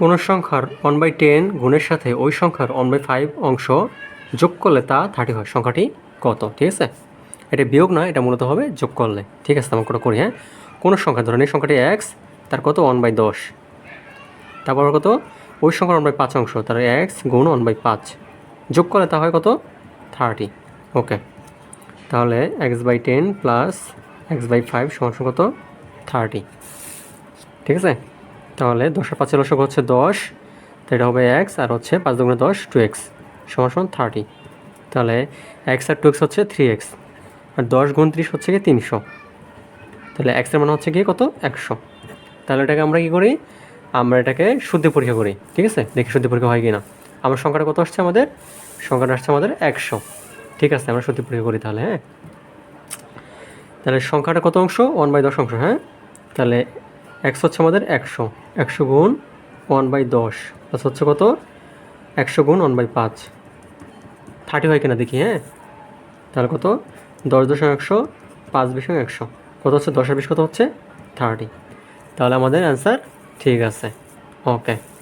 কোনো সংখ্যার one by ten গুণের সাথে ওই সংখ্যার ওয়ান বাই ফাইভ অংশ যোগ করলে তা থার্টি হয়। সংখ্যাটি কত? ঠিক আছে? এটা বিয়োগ নয়, এটা মূলত হবে যোগ করলে। ঠিক আছে আমরা করি হ্যাঁ? কোনো সংখ্যা ধরেন এই সংখ্যাটি এক্স তার কত? ওয়ান বাই দশ। তারপর কত? ওই সংখ্যার ওয়ান বাই পাঁচ অংশ, তার এক্স গুণ ওয়ান বাই পাঁচ। যোগ করলে তা হয় কত? থার্টি ওকে তাহলে X by ten plus X by five সমান কত? থার্টি ঠিক আছে? তাহলে দশের পাঁচের লসক হচ্ছে দশ, তো এটা হবে এক্স আর হচ্ছে পাঁচ দুগুণে দশ টু এক্স সমান সমান থার্টি তাহলে এক্স আর টু এক্স হচ্ছে থ্রি এক্স আর দশ গুণ ত্রিশ হচ্ছে কি তিনশো। তাহলে এক্সের মান হচ্ছে কি কত? একশো। তাহলে এটাকে আমরা কী করি? আমরা এটাকে শুদ্ধি পরীক্ষা করি, ঠিক আছে? দেখি শুদ্ধি পরীক্ষা হয় কি না আমার সংখ্যাটা কত আসছে আমাদের? সংখ্যাটা আসছে আমাদের একশো। ঠিক আছে, আমরা শুদ্ধি পরীক্ষা করি তাহলে হ্যাঁ? তাহলে সংখ্যাটা কত অংশ? ওয়ান বাই দশ অংশ হ্যাঁ? তাহলে এক্স হচ্ছে আমাদের একশো। একশো গুণ ওয়ান বাই দশ, প্লাস হচ্ছে কত? একশো গুণ ওয়ান বাই পাঁচ। থার্টি হয় কিনা দেখি হ্যাঁ? তাহলে কত? দশ দশমিক একশো, পাঁচ বিশ একশো। কত হচ্ছে? দশের বিশ কত হচ্ছে? থার্টি। তাহলে আমাদের অ্যান্সার ঠিক আছে। ওকে।